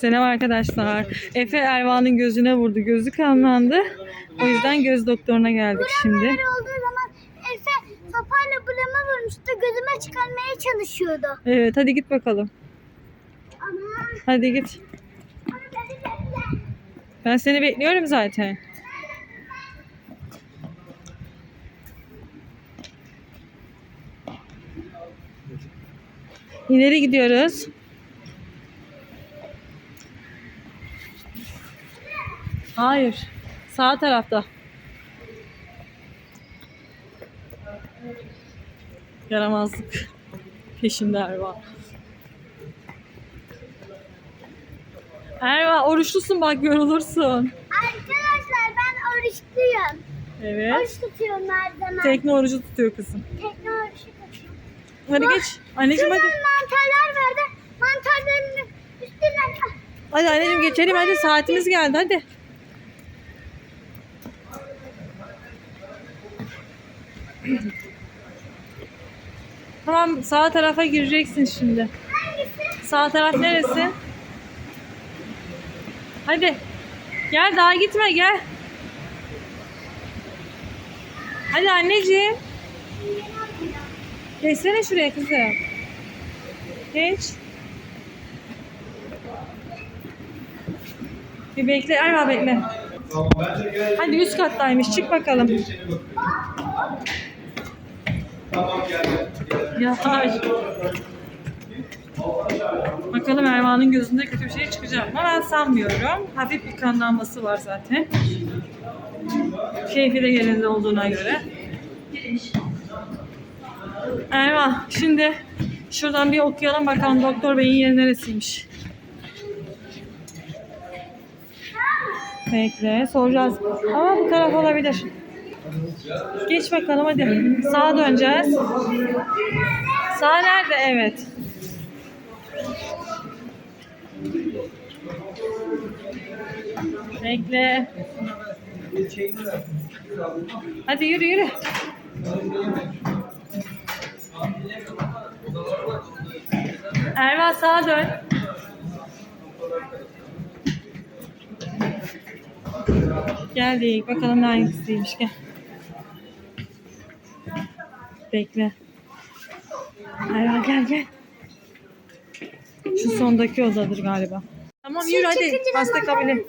Selam arkadaşlar. Efe Erva'nın gözüne vurdu. Gözü kanlandı. O yüzden göz doktoruna geldik şimdi. Böyle olduğu zaman Efe sopayla bulama vurmuştu. Gözüme çıkarmaya çalışıyordu. Evet hadi git bakalım. Ama Hadi git. Ben seni bekliyorum zaten. İleri gidiyoruz. Hayır. Sağ tarafta. Yaramazlık. Peşinde Erva. Erva oruçlusun bak yorulursun. arkadaşlar ben oruçluyum. Evet. Oruç tutuyorum her zaman. Tekne orucu tutuyor kızım. Tekne oruçu tutuyorum. Hadi geç. Anneciğim hadi. Mantarlar vardı. Mantarların üstünden Hadi anneciğim geçelim hadi saatimiz geldi hadi. Tamam sağ tarafa gireceksin şimdi. Sağ taraf neresi? Hadi. Gel daha gitme gel. Hadi anneciğim. Geçsene şuraya kızım. Geç. Bir bekle Erva bekle. Hadi üst kattaymış çık bakalım. Tamam gel. Yavaş. Bakalım Erva'nın gözünde kötü bir şey çıkacak mı? Ben sanmıyorum. Hafif bir kanlanması var zaten. Keyfi de yerinde olduğuna göre. Erva şimdi şuradan bir okuyalım bakalım doktor beyin yeri neresiymiş. Bekle soracağız. Ama bu taraf olabilir. Geç bakalım hadi. Sağa döneceğiz. Sağ nerede? Evet. Bekle. Hadi yürü yürü. Erva sağa dön. Geldik. Bakalım hangisiymiş. Gel. Bekle. Erva gel gel. Şu sondaki odadır galiba. Tamam yürü hadi. Hasta de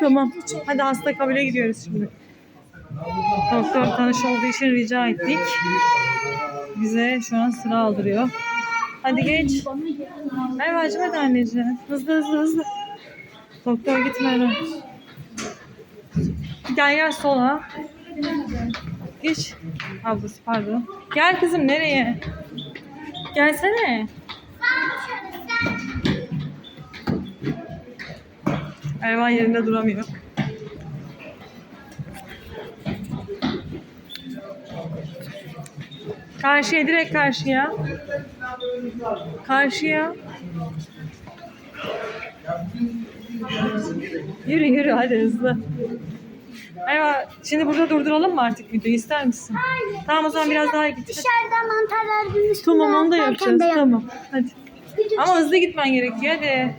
Tamam. Hadi hasta kabine gidiyoruz şimdi. Doktor tanış olduğu için rica ettik. Bize şu an sıra aldırıyor. Hadi geç. Erva'cığım hadi anneciğim. Hızlı hızlı hızlı. Doktor gitme. Gel gel sola. Geç. Ablası pardon. Gel kızım nereye? Gelsene. Ervan yerinde duramıyor. Karşıya direkt karşıya. Karşıya. Yürü yürü hadi hızlı. Erva şimdi burada durduralım mı artık videoyu ister misin? Hayır. Tamam o zaman biraz daha git. Dışarıda mantarlar üstüne Tamam onu da yapacağız yap- tamam. Hadi. Ama hızlı gitmen gerekiyor hadi.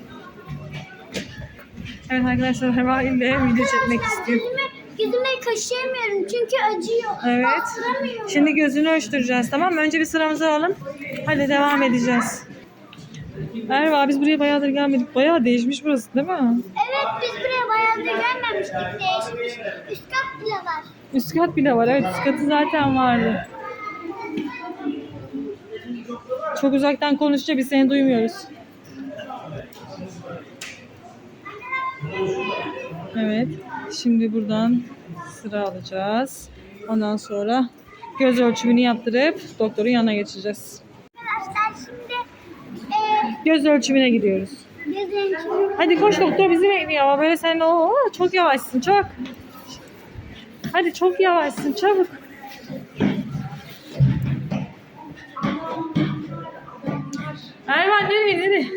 Evet arkadaşlar Erva ile video çekmek istiyor. Gözüme, gözüme kaşıyamıyorum çünkü acıyor. Evet. Şimdi gözünü ölçtüreceğiz tamam mı? Önce bir sıramızı alalım. Hadi devam edeceğiz. Erva biz buraya bayağıdır gelmedik. Bayağı değişmiş burası değil mi? Evet biz buraya bayağıdır gelmemiştik. Değişmiş. Üst kat bile var. Üst kat bile var. Evet üst katı zaten vardı. Çok uzaktan konuşunca biz seni duymuyoruz. Evet. Şimdi buradan sıra alacağız. Ondan sonra göz ölçümünü yaptırıp doktorun yanına geçeceğiz. Arkadaşlar şimdi e, Göz ölçümüne gidiyoruz. Ölçümü Hadi koş doktor bizi bekliyor ama böyle sen o çok yavaşsın çok. Hadi çok yavaşsın çabuk. Erman nereye nereye?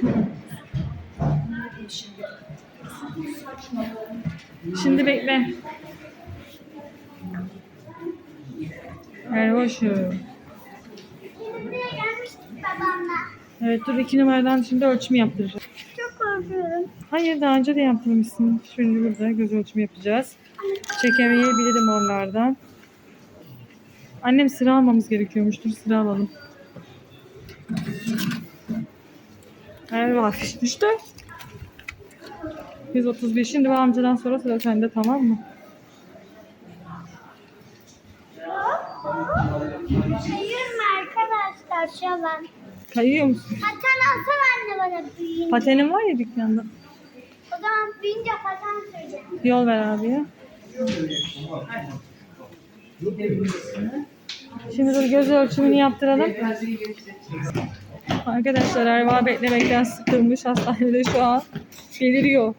Şimdi bekle. Babamla. Evet dur iki numaradan şimdi ölçüm yaptıracağım. Hayır daha önce de yaptırmışsın. Şimdi burada göz ölçümü yapacağız. Çekemeyebilirim oralardan. Annem sıra almamız gerekiyormuştur. Sıra alalım. Evet düştü. 131. Şimdi bu amcadan sonra sıra sende tamam mı? Hayır arkadaşlar şu an? Kayıyor musun? Paten alsana anne bana büyüyünce. Patenin var ya dükkanda. O zaman büyüyünce paten süreceğim. Yol ver abiye. Şimdi dur göz ölçümünü yaptıralım. Arkadaşlar Erva beklemekten sıkılmış hastanede şu an. Beliriyor.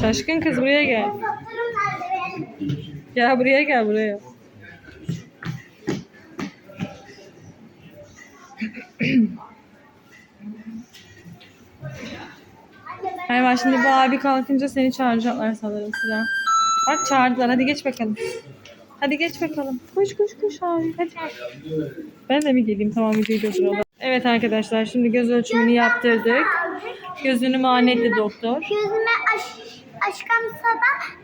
Şaşkın kız buraya gel. Gel buraya gel buraya. Erva şimdi bu abi kalkınca seni çağıracaklar sanırım sıra. Bak çağırdılar hadi geç bakalım. Hadi geç bakalım. Koş koş koş abi hadi. Ben de mi geleyim tamam videoyu durduralım. Evet arkadaşlar şimdi göz ölçümünü yaptırdık. Gözünü muayene etti doktor. Gözüme aş, aşkım sabah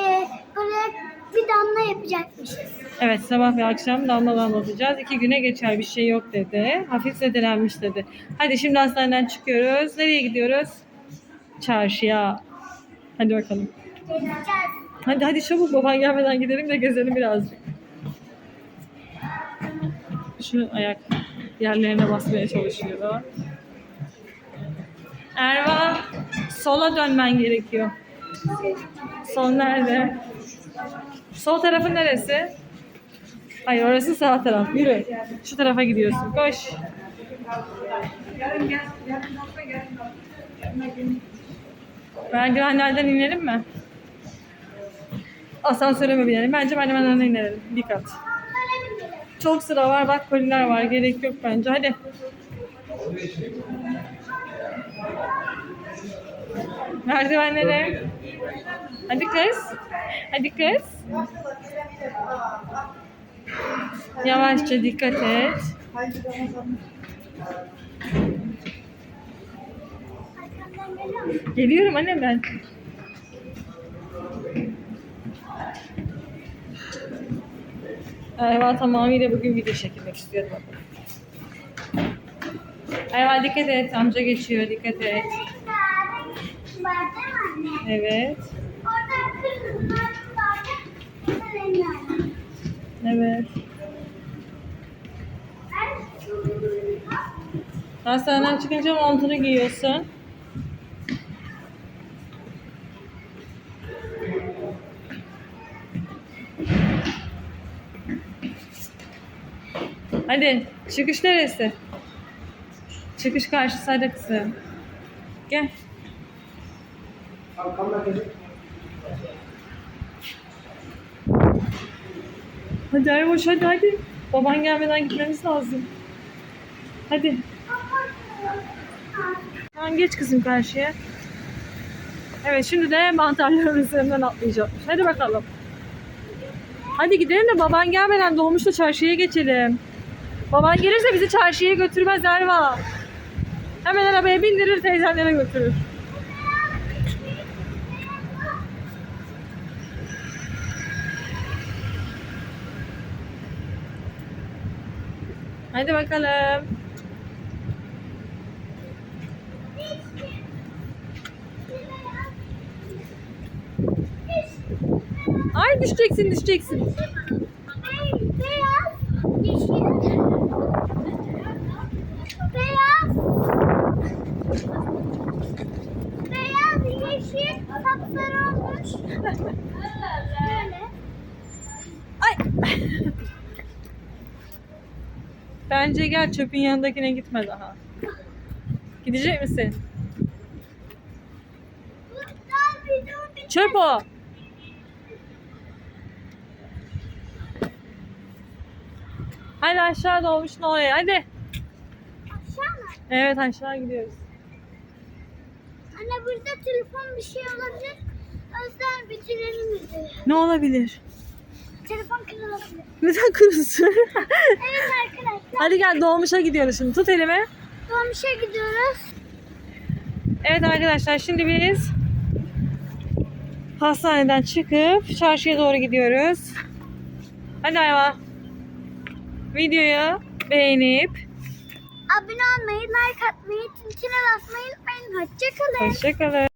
e, böyle bir damla yapacakmışız. Evet sabah ve akşam damla damlatacağız. İki güne geçer bir şey yok dedi. Hafif zedelenmiş dedi. Hadi şimdi hastaneden çıkıyoruz. Nereye gidiyoruz? Çarşıya. Hadi bakalım. Gezeceğiz. Hadi hadi çabuk baban gelmeden gidelim de gezelim birazcık. Şu ayak yerlerine basmaya çalışıyor. Erva sola dönmen gerekiyor. Sol nerede? Sol tarafın neresi? Hayır orası sağ taraf. Yürü. Şu tarafa gidiyorsun. Koş. Merdivenlerden inelim mi? Asansöre mi binelim? Bence merdivenlerden inelim. Bir kat. Çok sıra var. Bak koliler var. Gerek yok bence. Hadi. Merdivenlere. Hadi kız. Hadi kız. Yavaşça dikkat et. Geliyorum anne ben. Erva tamamıyla bugün video çekmek istiyorum. Erva dikkat et. Amca geçiyor. Dikkat et. Var değil mi anne? Evet. Orada kırmızılar vardı. Bunlar rengarenk. Evet. Hastaneden çıkınca montunu giyiyorsun. Hadi çıkış neresi? Çıkış hadi kızım. Gel. Hadi Erboş hadi hadi. Baban gelmeden gitmemiz lazım. Hadi. Tamam geç kızım karşıya. Evet şimdi de mantarların üzerinden atlayacakmış. Hadi bakalım. Hadi gidelim de baban gelmeden dolmuşla çarşıya geçelim. Baban gelirse bizi çarşıya götürmez Erva. Hemen arabaya bindirir teyzenlere götürür. Hadi bakalım. Ay düşeceksin düşeceksin. Beyaz, yeşil. Sapsarı olmuş. Böyle. Ay. Bence gel çöpün yanındakine gitme daha. Gidecek misin? Çöp o. Hadi aşağı dolmuşsun oraya hadi. aşağı mı? Evet aşağı gidiyoruz. Anne burada telefon bir şey olabilir. Yüzden bitirelim videoyu. Ne olabilir? Telefon kırılabilir. Neden kurusun? Evet arkadaşlar. hadi gel dolmuşa gidiyoruz şimdi. Tut elimi. Dolmuşa gidiyoruz. Evet arkadaşlar şimdi biz hastaneden çıkıp çarşıya doğru gidiyoruz. Hadi Ayva. Videoyu beğenip Abone olmayı, like atmayı, tintine basmayı unutmayın. Hoşçakalın. hoşçakalın.